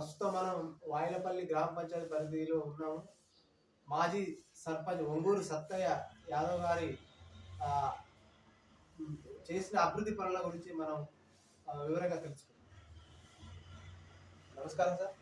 ప్రస్తుతం మనం వాయిలపల్లి గ్రామ పంచాయతీ పరిధిలో ఉన్నాము. మాజీ సర్పంచ్ ఒంగూరు సత్తయ్య యాదవ్ గారి చేసిన అభివృద్ధి పనుల గురించి మనం వివరంగా తెలుసుకుందాం. నమస్కారం సార్.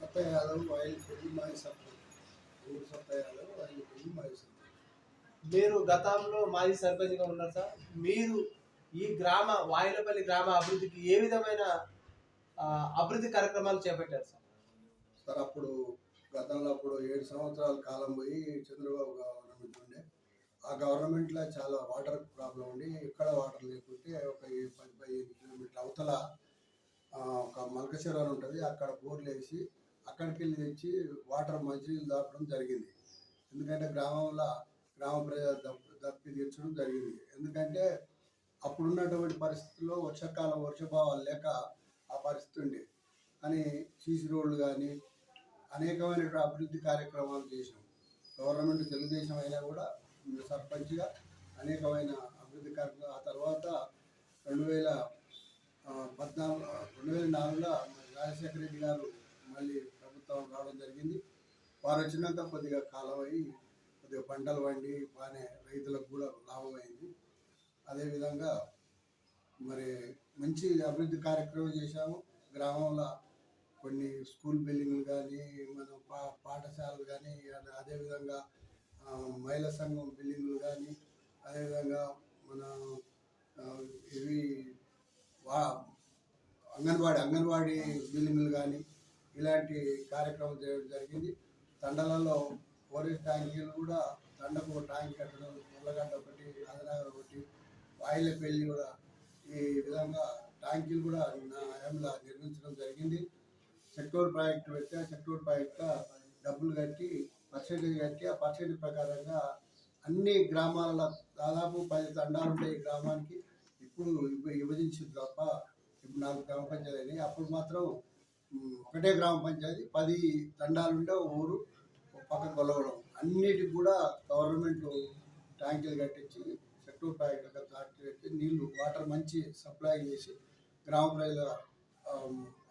సత్తయ్య యాదవ్ మాయ సర్పంచ్. సత్తయ్య యాదవ్ మాయ సర్పంచ్. మీరు గతంలో మాజీ సర్పంచ్గా ఉన్నారు సార్. మీరు ఈ గ్రామ వాయిలపల్లి గ్రామ అభివృద్ధికి ఏ విధమైన అభివృద్ధి కార్యక్రమాలు చేపట్టారు సార్? సార్ అప్పుడు గతంలో అప్పుడు ఏడు సంవత్సరాల కాలం పోయి చంద్రబాబు గవర్నమెంట్ ఉండే. ఆ గవర్నమెంట్లో చాలా వాటర్ ప్రాబ్లం ఉండి ఎక్కడ వాటర్ లేకుంటే ఒక పది పదిహేను కిలోమీటర్ల అవతల ఒక మల్కశిర ఉంటుంది అక్కడ బోర్లు వేసి అక్కడికి వెళ్ళి తెచ్చి వాటర్ మంచినీళ్ళు దాపడం జరిగింది. ఎందుకంటే గ్రామంలో గ్రామ ప్రజలు దప్పి దప్పి తీర్చడం జరిగింది. ఎందుకంటే అప్పుడున్నటువంటి పరిస్థితుల్లో వర్షాకాలం వర్షభావాలు లేక ఆ పరిస్థితి ఉండే. అని సీసీ రోడ్లు కానీ అనేకమైన అభివృద్ధి కార్యక్రమాలు చేసినాం. గవర్నమెంట్ తెలుగుదేశం అయినా కూడా సర్పంచ్గా అనేకమైన అభివృద్ధి కార్యక్రమాలు. ఆ తర్వాత రెండు వేల పద్నాలుగు రెండు వేల నాలుగులో రాజశేఖర రెడ్డి గారు మళ్ళీ ప్రభుత్వం రావడం జరిగింది. వారు వచ్చినాక కొద్దిగా కాలం అయ్యి కొద్దిగా పంటలు వండి బాగానే రైతులకు కూడా లాభం అయింది అదేవిధంగా మరి మంచి అభివృద్ధి కార్యక్రమం చేశాము. గ్రామంలో కొన్ని స్కూల్ బిల్డింగ్లు కానీ మన పా పాఠశాలలు కానీ అదేవిధంగా మహిళా సంఘం బిల్డింగ్లు కానీ అదేవిధంగా మన ఇవి వా అంగన్వాడీ అంగన్వాడీ బిల్డింగ్లు కానీ ఇలాంటి కార్యక్రమం చేయడం జరిగింది. తండలలో ఓరేజ్ ట్యాంకీలు కూడా తండకు ట్యాంక్ కట్టడం ఉల్లగడ్డ ఒకటి అదనగర్ ఒకటి వాయిల పెళ్ళి కూడా ఈ విధంగా ట్యాంకీలు కూడా నా హయాంలో నిర్మించడం జరిగింది. సెక్టోర్ ప్రాజెక్ట్ పెట్టి ఆ సెక్టోర్ ప్రాజెక్ట్ డబ్బులు కట్టి పర్సెంటేజ్ కట్టి ఆ పర్సెంటేజ్ ప్రకారంగా అన్ని గ్రామాల దాదాపు పది తండాలు ఉంటాయి గ్రామానికి. ఇప్పుడు విభజించింది తప్ప ఇప్పుడు నాలుగు గ్రామ పంచాయతీ అప్పుడు మాత్రం ఒకటే గ్రామ పంచాయతీ పది తండాలు ఉండే ఊరు పక్క కొలవడం అన్నిటికి కూడా గవర్నమెంట్ ట్యాంకులు కట్టించి ప్రాజెక్ట్ ట్యాంకులు కట్టి నీళ్ళు వాటర్ మంచి సప్లై చేసి గ్రామ ప్రజల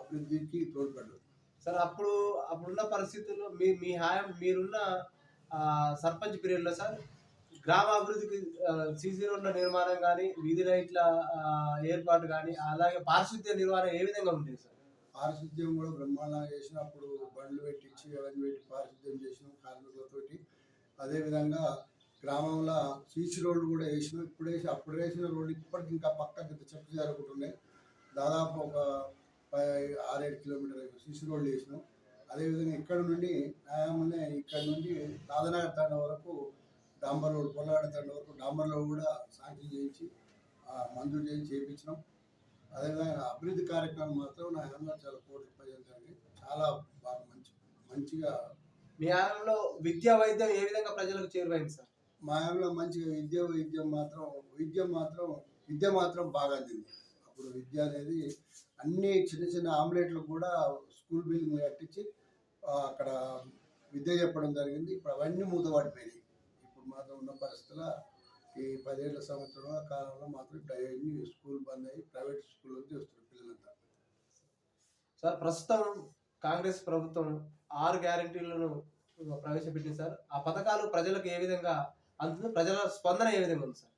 అభివృద్ధికి తోడ్పడ్డారు. సార్ అప్పుడు అప్పుడున్న పరిస్థితుల్లో మీ మీ హాయం మీరున్న సర్పంచ్ పీరియడ్లో సార్ గ్రామ అభివృద్ధికి సీసీ రోడ్ల నిర్మాణం కానీ వీధి లైట్ల ఏర్పాటు కానీ అలాగే పారిశుద్ధ్య నిర్వహణ ఏ విధంగా ఉండేది సార్? పారిశుద్ధ్యం కూడా బ్రహ్మాండంగా చేసిన. అప్పుడు బండ్లు పెట్టించి అవన్నీ పెట్టి పారిశుద్ధ్యం చేసినాం కార్మికులతోటి. అదేవిధంగా గ్రామంలో సీసీ రోడ్డు కూడా వేసినాం ఇప్పుడు వేసి అప్పుడు వేసిన రోడ్డు ఇప్పటికి ఇంకా పక్కకి చెప్పు జరుగుతున్నాయి దాదాపు ఒక ఆరేడు కిలోమీటర్ సీసీ రోడ్లు వేసినాం. అదేవిధంగా ఇక్కడ నుండి న్యాయమనే ఇక్కడ నుండి దాదనగర్ తండ వరకు డాంబర్ రోడ్ పొల్లగాడ తండ వరకు డాంబర్ రోడ్ కూడా శాంక్షన్ చేయించి మంజూరు చేయించి చేయించినాం అదేవిధంగా అభివృద్ధి కార్యక్రమం మాత్రం నా హయాంలో చాలా కోటి ప్రజలు చాలా బాగా మంచి మంచిగా మీ హాయంలో విద్యా వైద్యం ఏ విధంగా ప్రజలకు చేరువైంది సార్? మా హయాంలో మంచిగా విద్య వైద్యం మాత్రం విద్య మాత్రం విద్య మాత్రం బాగా అందింది. అప్పుడు విద్య అనేది అన్ని చిన్న చిన్న ఆమ్లెట్లు కూడా స్కూల్ బిల్డింగ్ కట్టించి అక్కడ విద్య చెప్పడం జరిగింది. ఇప్పుడు అవన్నీ మూతపడిపోయినాయి. ఇప్పుడు మాత్రం ఉన్న పరిస్థితుల్లో ఈ పదేళ్ళ సంవత్సరం కాలంలో మాత్రం ఇప్పుడు అవన్నీ స్కూల్ బంద్ అయ్యి ప్రైవేట్ స్కూల్లో చేస్తున్నారు పిల్లలంతా. సార్ ప్రస్తుతం కాంగ్రెస్ ప్రభుత్వం ఆరు గ్యారంటీలను ప్రవేశపెట్టింది సార్. ఆ పథకాలు ప్రజలకు ఏ విధంగా అందులో ప్రజల స్పందన ఏ విధంగా ఉంది సార్?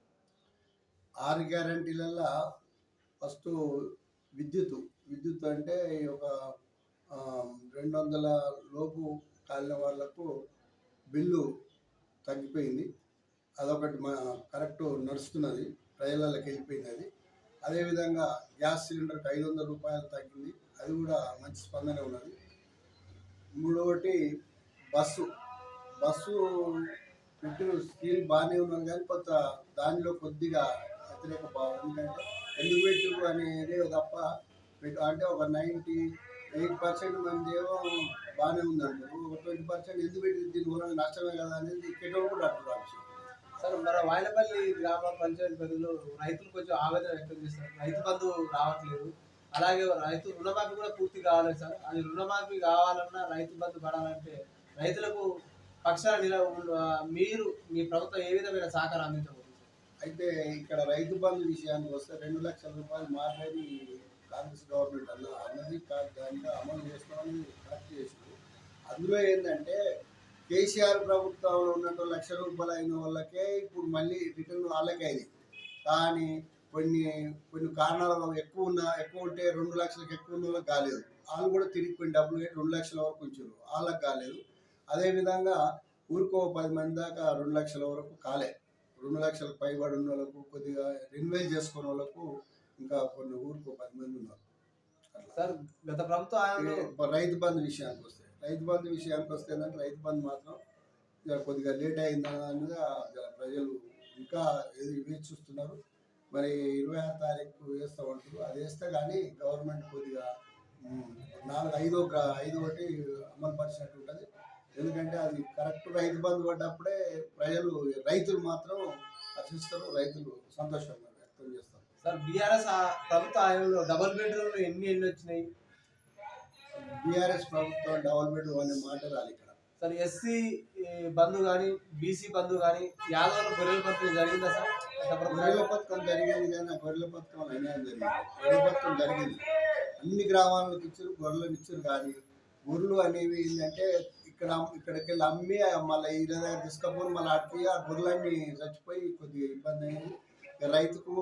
ఆరు గ్యారంటీలల్లో ఫస్ట్ విద్యుత్ విద్యుత్ అంటే ఒక రెండు వందల లోపు కాలిన వాళ్ళకు బిల్లు తగ్గిపోయింది. అదొకటి మా కరెక్ట్ నడుస్తున్నది. ప్రజలకి వెళ్ళిపోయింది అది. అదేవిధంగా గ్యాస్ సిలిండర్కి ఐదు వందల రూపాయలు తగ్గింది. అది కూడా మంచి స్పందన ఉన్నది. మూడవటి బస్సు. బస్సు పెట్టిన స్కీమ్ బాగానే ఉన్నాం కానీ కొంత దానిలో కొద్దిగా వ్యతిరేక భావం. ఎందుకంటే ఎందుకు పెట్టు అనేది తప్ప అంటే ఒక నైంటీ ఎయిట్ పర్సెంట్ మంది ఏమో బాగానే ఉందండి ఒక ట్వంటీ పర్సెంట్ ఎందుకు పెట్టి దీని నష్టమే కదా అనేది కెటోలు కూడా అంటున్నారు సార్ మన వాయనపల్లి గ్రామ పంచాయతీ పరిధిలో రైతులు కొంచెం ఆవేదన వ్యక్తం చేస్తారు రైతు బంధు రావట్లేదు. అలాగే రైతు రుణమాఫీ కూడా పూర్తి కావాలి సార్. అది రుణమాఫీ కావాలన్నా రైతు బంధు పడాలంటే రైతులకు పక్షాన నిలవ మీరు మీ ప్రభుత్వం ఏ విధమైన సహకారం అందించబోతుంది? అయితే ఇక్కడ రైతు బంధు విషయానికి వస్తే రెండు లక్షల రూపాయలు మాట్లాడి కాంగ్రెస్ గవర్నమెంట్ అన్న అన్నది దానిగా అమలు చేస్తామని కరెక్ట్ చేసింది అందులో ఏంటంటే కేసీఆర్ ప్రభుత్వంలో ఉన్నట్టు లక్ష రూపాయలు అయిన వాళ్ళకే ఇప్పుడు మళ్ళీ రిటర్న్ వాళ్ళకే అయింది కానీ కొన్ని కొన్ని కారణాల వల్ల ఎక్కువ ఉన్న ఎక్కువ ఉంటే రెండు లక్షలకు ఎక్కువ ఉన్న వాళ్ళకి కాలేదు. వాళ్ళు కూడా తిరిగి కొన్ని డబ్బులు కట్టి రెండు లక్షల వరకు ఉంచారు. వాళ్ళకి కాలేదు. అదేవిధంగా ఊరికో పది మంది దాకా రెండు లక్షల వరకు కాలే. రెండు లక్షలకు పైబడి ఉన్న వాళ్ళకు కొద్దిగా రెన్యువల్ చేసుకునే వాళ్ళకు ఇంకా కొన్ని ఊరికో పది మంది ఉన్నారు. సార్ గత ప్రభుత్వ రైతు బంధు విషయానికి వస్తే రైతు బంధు విషయానికి వస్తే ఏంటంటే రైతు బంధు మాత్రం ఇక కొద్దిగా లేట్ అయిందా మీద జర ప్రజలు ఇంకా ఎదురు వేచి చూస్తున్నారు. మరి ఇరవై ఆరు తారీఖు వేస్తామంటారు అది వేస్తే కానీ గవర్నమెంట్ కొద్దిగా నాలుగు ఐదో ఐదు ఒకటి అమలు పరిచినట్టు ఉంటుంది. ఎందుకంటే అది కరెక్ట్ రైతు బంధు పడ్డప్పుడే ప్రజలు రైతులు మాత్రం హర్షిస్తారు రైతులు సంతోషంగా వ్యక్తం చేస్తారు. సార్ బీఆర్ఎస్ ప్రభుత్వ హయాంలో డబుల్ బెడ్రూమ్లు ఎన్ని ఎన్ని వచ్చినాయి? బీఆర్ఎస్ ప్రభుత్వం డెవలప్మెంట్ అనే మాట రాలి ఇక్కడ. సార్ ఎస్సీ బంధు కానీ బీసీ బంధు కానీ యాదవుల గొర్రెల పంపిణీ జరిగిందా సార్? గొర్రెల పథకం జరిగింది కానీ ఆ గొర్రెల పథకం అన్యాయం జరిగింది. గొర్రెల పథకం జరిగింది. అన్ని గ్రామాలకు ఇచ్చారు గొర్రెలను ఇచ్చారు కానీ గొర్రెలు అనేవి ఏంటంటే ఇక్కడ ఇక్కడికి వెళ్ళి అమ్మి మళ్ళీ ఈ దగ్గర తీసుకపోయి మళ్ళీ అడిగి ఆ గొర్రెలన్నీ చచ్చిపోయి కొద్దిగా ఇబ్బంది అయింది. రైతుకు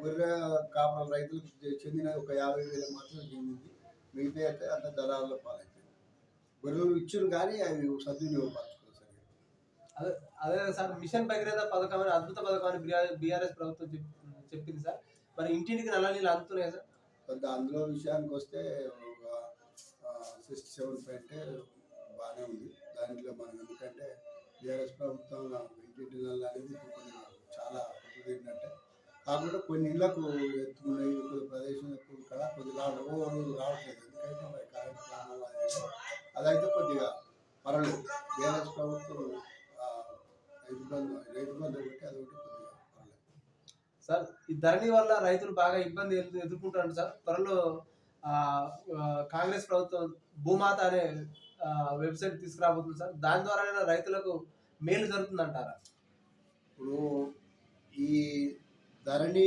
గొర్రె కాపుల రైతులకు చెందిన ఒక యాభై వేలు మాత్రం చెందింది. మిగతా అయితే అంత దళాల్లో పాలైపోయింది గొర్రెలు ఇచ్చారు కానీ అవి సద్వినియోగపరచుకోరు సరిగ్గా అదే అదే సార్ మిషన్ భగీరథ పథకం అని అద్భుత పథకం అని బీఆర్ఎస్ ప్రభుత్వం చెప్- చెప్పింది సార్. మరి ఇంటింటికి నల్ల నీళ్ళు అందుతున్నాయి సార్? అందులో విషయానికి వస్తే ఒక సిక్స్ సెవెన్ పాయింట్ బాగానే ఉంది. దాంట్లో మనం ఎందుకంటే బీఆర్ఎస్ ప్రభుత్వం వెంకటి నెల అనేది కొన్ని చాలా ఏంటంటే కాకుండా కొన్ని ఇళ్ళకు ఎత్తుకున్నాయి. కొన్ని ప్రదేశం ఎక్కువ ఇక్కడ కొద్దిగా ఓ రోజు రావట్లేదు. ఎందుకంటే మరి కరెంట్ అదైతే కొద్దిగా పర్వాలేదు. బీఆర్ఎస్ ప్రభుత్వం రైతు బంధు రైతు బంధు ఒకటి అది ఒకటి కొద్దిగా పర్వాలేదు. సార్ ఈ ధరణి వల్ల రైతులు బాగా ఇబ్బంది ఎదుర్కొంటారు సార్. త్వరలో కాంగ్రెస్ ప్రభుత్వం భూమాత అనే వెబ్సైట్ తీసుకురాబోతుంది సార్. దాని ద్వారా రైతులకు మేలు జరుగుతుందంటారా? ఇప్పుడు ఈ ధరణి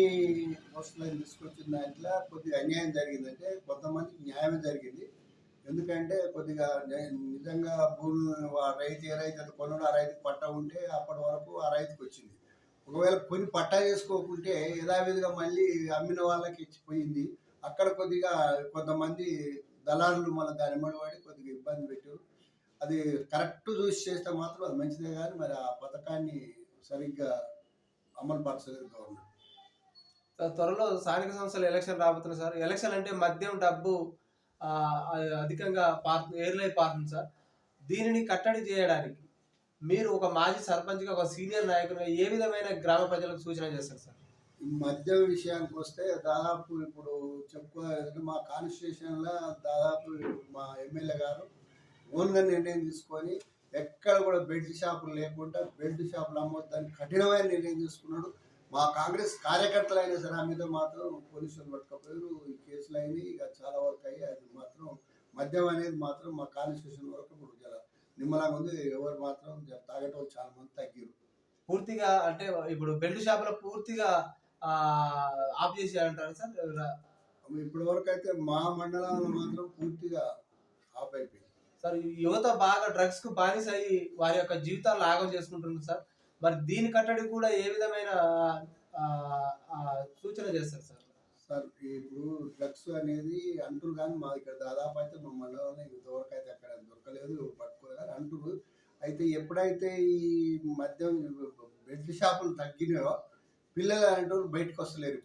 వస్తువులను తీసుకొచ్చిన దాంట్లో కొద్దిగా అన్యాయం జరిగిందంటే కొంతమందికి న్యాయం జరిగింది. ఎందుకంటే కొద్దిగా నిజంగా భూమి ఆ రైతు ఏ రైతు అది కొన్నాడో ఆ రైతుకి పట్టా ఉంటే అప్పటి వరకు ఆ రైతుకు వచ్చింది. ఒకవేళ కొని పట్టా చేసుకోకుంటే యథావిధిగా మళ్ళీ అమ్మిన వాళ్ళకి ఇచ్చిపోయింది. అక్కడ కొద్దిగా కొంతమంది దళారులు మన దాని పడి కొద్దిగా ఇబ్బంది పెట్టారు. అది కరెక్ట్ చూసి చేస్తే మాత్రం అది మంచిదే కానీ మరి ఆ పథకాన్ని సరిగ్గా అమలు పరచలేదు గవర్నమెంట్ త్వరలో స్థానిక సంస్థల ఎలక్షన్ రాబోతున్నాయి సార్. ఎలక్షన్ అంటే మద్యం డబ్బు అధికంగా పార్ ఎయిర్లై పారుతుంది సార్. దీనిని కట్టడి చేయడానికి మీరు ఒక మాజీ సర్పంచ్గా ఒక సీనియర్ నాయకుడిగా ఏ విధమైన గ్రామ ప్రజలకు సూచన చేస్తారు సార్? మద్యం విషయానికి వస్తే దాదాపు ఇప్పుడు చెప్పుకో మా కాన్స్టిట్యూషన్లో దాదాపు మా ఎమ్మెల్యే గారు ఓన్గా నిర్ణయం తీసుకొని ఎక్కడ కూడా బెడ్ షాపులు లేకుండా బెల్ట్ షాపులు అమ్మొద్దని కఠినమైన నిర్ణయం తీసుకున్నాడు. మా కాంగ్రెస్ కార్యకర్తలు అయినా సరే ఆ మీద మాత్రం పోలీసులు పట్టుకపోయారు. ఈ కేసులు అయినాయి. ఇక చాలా వరకు అయ్యి అది మాత్రం మద్యం అనేది మాత్రం మా కాన్స్టిట్యూషన్ వరకు ఇప్పుడు జర నిమ్మలాగా ఉంది. ఎవరు మాత్రం తాగటం చాలా మంది తగ్గారు. పూర్తిగా అంటే ఇప్పుడు బెల్ట్ షాపులో పూర్తిగా ఆఫ్ చేసి అంటారు సార్? ఇప్పటి వరకు అయితే మా మండలంలో మాత్రం పూర్తిగా ఆఫ్ అయిపోయింది సార్ యువత బాగా డ్రగ్స్కు బానిస అయ్యి వారి యొక్క జీవితాలను ఆగం చేసుకుంటున్నారు సార్. మరి దీని కట్టడి కూడా ఏ విధమైన సూచన చేస్తారు సార్? సార్ ఇప్పుడు డ్రగ్స్ అనేది అంటురు కానీ మా ఇక్కడ దాదాపు అయితే మా మండలంలో ఇంతవరకు అయితే అక్కడ దొరకలేదు పట్టుకోలేదు అంటురు. అయితే ఎప్పుడైతే ఈ మద్యం బెడ్ షాపులు తగ్గినాయో పిల్లలు అనేటోళ్ళు బయటకు వస్తలేరు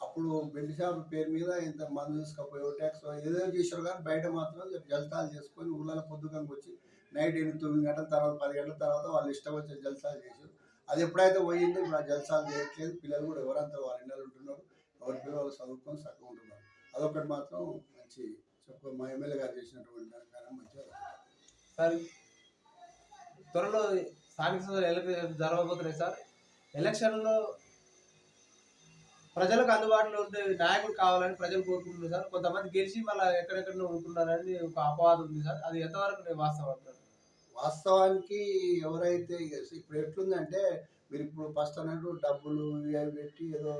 అప్పుడు బెల్లి షాప్ పేరు మీద ఇంత మందు తీసుకపోయి ట్యాక్స్ ఏదో చేశారు కానీ బయట మాత్రం జలతాలు చేసుకొని ఊళ్ళలో పొద్దుగంగా వచ్చి నైట్ ఎనిమిది తొమ్మిది గంటల తర్వాత పది గంటల తర్వాత వాళ్ళు ఇష్టం వచ్చే జలసాలు చేశారు అది ఎప్పుడైతే పోయిందో ఇప్పుడు ఆ జలసాలు చేయట్లేదు. పిల్లలు కూడా ఎవరంతా వాళ్ళ ఇళ్ళలో ఉంటున్నారు. ఎవరి పిల్లలు వాళ్ళు చదువుకొని చక్కగా ఉంటున్నారు. అదొకటి మాత్రం మంచి చెప్పు మా ఎమ్మెల్యే గారు చేసినటువంటి దానికన్నా మంచిగా సార్ త్వరలో స్థానిక సంస్థలు ఎన్నికలు జరగబోతున్నాయి సార్. ఎలక్షన్లో ప్రజలకు అందుబాటులో ఉండే నాయకుడు కావాలని ప్రజలు కోరుకుంటున్నారు సార్. కొంతమంది గెలిచి మళ్ళీ ఎక్కడెక్కడ ఉంటున్నారని ఒక అపవాదం ఉంది సార్. అది ఎంతవరకు నేను వాస్తవం వాస్తవానికి ఎవరైతే ఇప్పుడు ఎట్లుందంటే మీరు ఇప్పుడు ఫస్ట్ అన్నట్టు డబ్బులు ఇవి పెట్టి ఏదో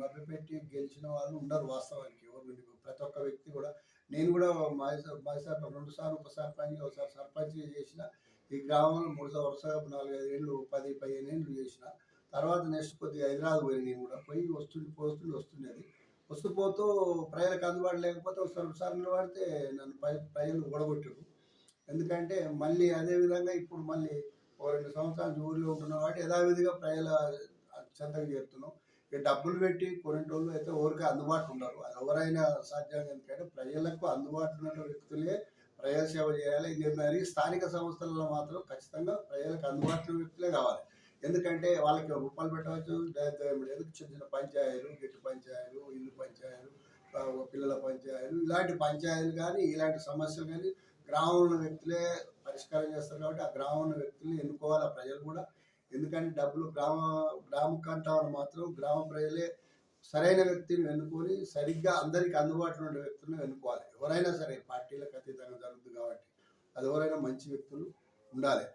మర్రి పెట్టి గెలిచిన వాళ్ళు ఉండరు వాస్తవానికి. ఎవరు ప్రతి ఒక్క వ్యక్తి కూడా నేను కూడా మాజీ రెండు సార్లు ఉప సర్పంచ్ ఒకసారి సర్పంచ్ చేసిన ఈ గ్రామంలో మూడు వరుసగా నాలుగైదు ఏళ్ళు పది పదిహేను ఏళ్ళు చేసిన. తర్వాత నెక్స్ట్ కొద్దిగా హైదరాబాద్ పోయి నేను కూడా. పోయి వస్తుండి పోస్తుండి వస్తుండేది వస్తూ పోతూ ప్రజలకు అందుబాటు లేకపోతే ఒకసారి నిలబడితే నన్ను ప్రజలు ఓడగొట్టారు ఎందుకంటే మళ్ళీ అదే విధంగా ఇప్పుడు మళ్ళీ ఓ రెండు సంవత్సరాలు ఊరిలో ఉంటున్నాం కాబట్టి యథావిధిగా ప్రజల చెంతకు చేరుతున్నాం. ఇక డబ్బులు పెట్టి కొన్ని రోజులు అయితే ఊరికే అందుబాటులో ఉండరు. అది ఎవరైనా సాధ్యం ఎందుకంటే ప్రజలకు అందుబాటులో ఉన్న వ్యక్తులే ప్రజా సేవ చేయాలి ఇది మరి స్థానిక సంస్థలలో మాత్రం ఖచ్చితంగా ప్రజలకు అందుబాటులో వ్యక్తులే కావాలి. ఎందుకంటే వాళ్ళకి రూపాయలు పెట్టవచ్చు ఎందుకు చిన్న చిన్న పంచాయతీలు గట్టి పంచాయలు ఇల్లు పంచాయలు పిల్లల పంచాయలు ఇలాంటి పంచాయలు కానీ ఇలాంటి సమస్యలు కానీ గ్రామంలో వ్యక్తులే పరిష్కారం చేస్తారు కాబట్టి ఆ గ్రామంలో వ్యక్తుల్ని ఎన్నుకోవాలి ఆ ప్రజలు కూడా. ఎందుకంటే డబ్బులు గ్రామ గ్రామ కంటాలను మాత్రం గ్రామ ప్రజలే సరైన వ్యక్తిని ఎన్నుకొని సరిగ్గా అందరికి అందుబాటులో ఉండే వ్యక్తులను ఎన్నుకోవాలి. ఎవరైనా సరే పార్టీలకు అతీతంగా జరుగుతుంది కాబట్టి అది ఎవరైనా మంచి వ్యక్తులు ఉండాలి.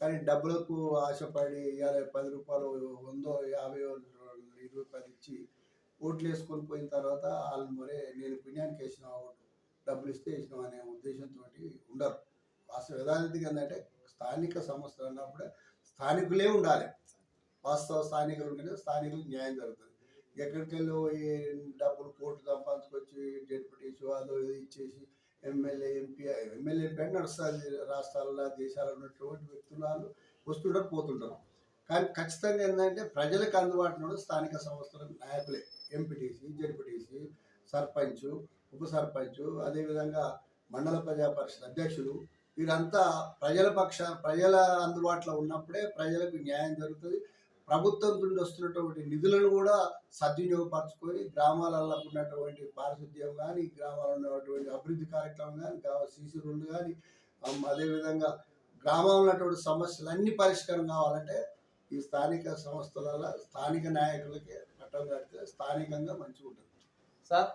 కానీ డబ్బులకు ఆశపడి ఇవాళ పది రూపాయలు వందో యాభై ఇరవై పది ఇచ్చి ఓట్లు వేసుకొని పోయిన తర్వాత వాళ్ళు మరే నేను పుణ్యానికి వేసిన ఓటు డబ్బులు ఇస్తే వేసినాం అనే ఉద్దేశంతో ఉండరు. వాస్తవ యథార్థిగా ఏంటంటే స్థానిక సంస్థలు అన్నప్పుడే స్థానికులే ఉండాలి. వాస్తవ స్థానికులు ఉంటేనే స్థానికులకు న్యాయం జరుగుతుంది. ఎక్కడికి వెళ్ళి డబ్బులు కోర్టు సంపాదించుకొచ్చి డెప్యూటీస్ అదో ఇది ఇచ్చేసి ఎమ్మెల్యే ఎంపీ ఎమ్మెల్యే ఎంపీ అంటే నడుస్తుంది రాష్ట్రాల్లో దేశాల్లో ఉన్నటువంటి వ్యక్తులు వాళ్ళు వస్తుంటారు పోతుంటారు. కానీ ఖచ్చితంగా ఏంటంటే ప్రజలకు అందుబాటులో స్థానిక సంస్థల నాయకులే ఎంపీటీసీ జడ్పీటీసీ సర్పంచ్ ఉప సర్పంచ్ అదేవిధంగా మండల ప్రజా పరిషత్ అధ్యక్షులు వీరంతా ప్రజల పక్ష ప్రజల అందుబాటులో ఉన్నప్పుడే ప్రజలకు న్యాయం జరుగుతుంది. ప్రభుత్వం నుండి వస్తున్నటువంటి నిధులను కూడా సద్వినియోగపరచుకొని గ్రామాలలో ఉన్నటువంటి పారిశుద్ధ్యం కానీ గ్రామాలలో ఉన్నటువంటి అభివృద్ధి కార్యక్రమం కానీ గ్రామ సీసీ రోడ్లు కానీ అదేవిధంగా గ్రామంలో ఉన్నటువంటి సమస్యలు పరిష్కారం కావాలంటే ఈ స్థానిక సంస్థలలో స్థానిక నాయకులకే పట్టం కడితే స్థానికంగా మంచిగా ఉంటుంది సార్